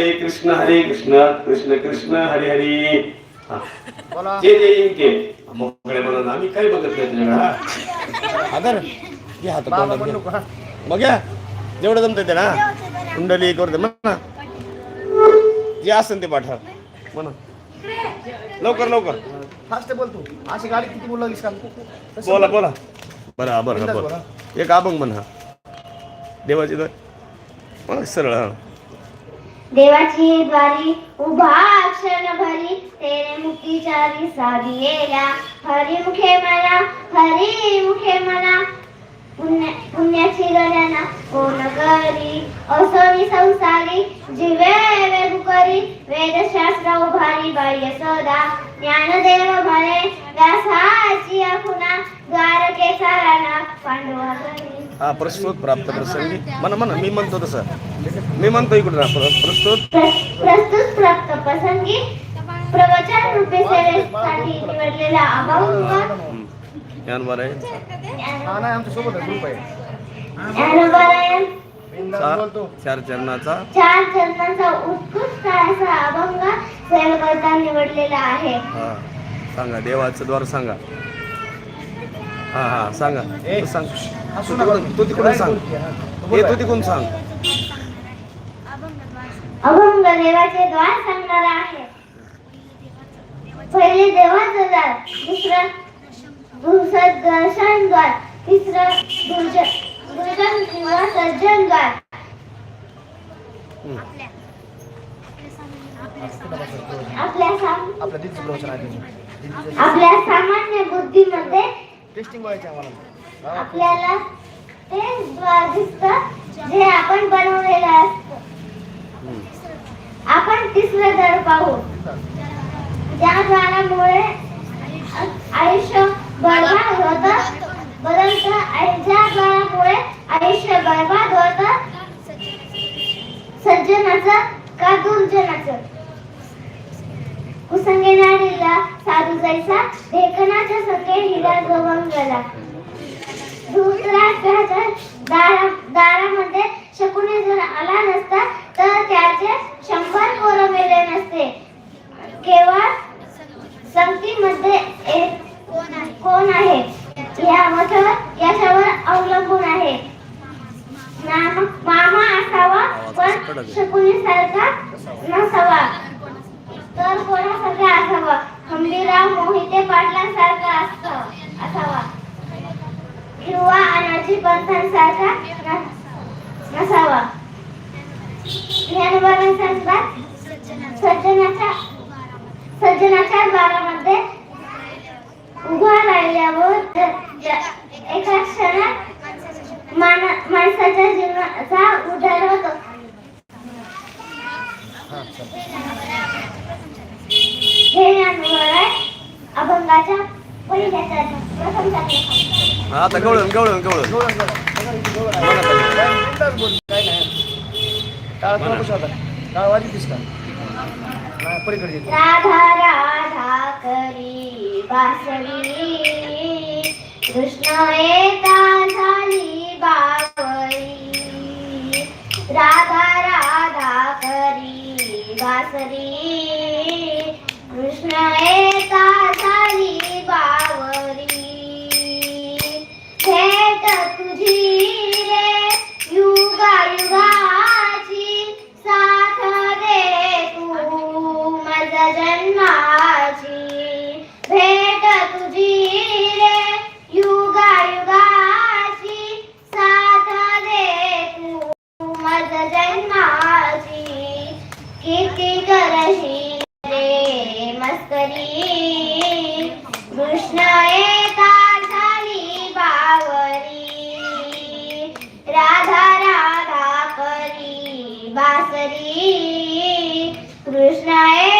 हरे कृष्ण हरे कृष्ण कृष्ण कृष्ण हरे हरे. हा. बोला. जे जे येईन ते. मोकळे म्हणून आम्ही काही बघत नाही तुझ्याकडे आदर. हात मग जेवढं जमतंय ते ना. कुंडली करू दे म्हणा जे असेल ते पाठवा. म्हणा लवकर लवकर. फास्ट बोल तू. अशी गाडी किती बोलू लागलीस का तसं बोला. बोल. बरं बरं एक अभंग म्हणा देवाची मग सरळ हा. देवाची द्वारी उभा क्षण भरी तेरे मुक्तीचारी साधिएला हरी मुखे मला हरी मुखे मला. पुण्य पुण्याची गणना कोण करी? असोनी संसारी जीवे वेगू करी. वेदशास्त्र उभारी बाह्य सदा. ज्ञानदेव भरे व्यासाची खुना द्वारकेचा राणा पांडवा घरी हा प्रस्तुत प्राप्त प्रसंगी म्हणा म्हणा मी म्हणतो तसं मी म्हणतो प्र- प्रस्तुत प्र- प्रस्तुत प्राप्त प्रसंगी प्रवचन रूपे सेवेसाठी निवडलेला अभंग ज्ञान बरं आहे हा नाही आमच्यासोबत ग्रुप आहे ज्ञानोबारायण बिनधास्त बोलतो चा- चार चरणाचा चार चरणांचा उत्कृष्ट असा अभंग सेवकर्ता निवडलेला आहे हा सांगा देवाचं द्वार सांगा हा हा सांगा. तू सांग. हसू तू नका. तिकडून- तू तिकडून सांग. हे. तू तिकडून सांग. अभंग देवाचे द्वार सांगणारा आहे. पहिले देवाचं द्वार दुसरं दुसरं दर्शन द्वार तिसरं दुर्जन किंवा सज्जन द्वार. आपल्या साम. आपल्या सामान्य बुद्धीमध्ये टेस्टिंग व्हायची आम्हाला. आपल्याला ते द्वार जे आपण बनवलेलं असतं. आपण तिसरं दर पाहू ज्या द्वारामुळे आयुष्य बर्बाद होत बदलत ज्या द्वारामुळे आयुष्य बर्बाद होत सज्जनाचं साधू जायचा ढेकणाच्या सखे हिरा गवंगला दुसरा त्याच्या दारा दारामध्ये शकुने जर आला नसता तर त्याचे शंभर पोर मेले नसते. केवळ संगतीमध्ये एक कोण आहे? या मठावर याच्यावर अवलंबून आहे. मामा असावा पण शकुनी सारखा नसावा. तर कोणा खंबीराव मोहिते पाटलांसारखा असतो असावा. किंवा अनाजी पंथांसारखा सारखा नसावा. ज्ञानवरण सज्जनाच्या सज्जनाच्या द्वारामध्ये उभा राहिल्यावर एका क्षणात माणसाच्या जीवनाचा उद्धार होतो हा आता गवळण गवळण गवळण. काय नाही. होता? पलीकडे. राधा राधा करी बासरी कृष्ण येता झाली बावरी राधा राधा करी बासरी कृष्णाय कृष्ण झाली बावरी. राधा राधा करी बासरी. कृष्ण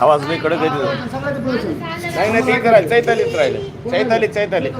आवाज लई कडक पुढे नाही नाही ते करायला चैतालीच राहिलं. चैताली चैताली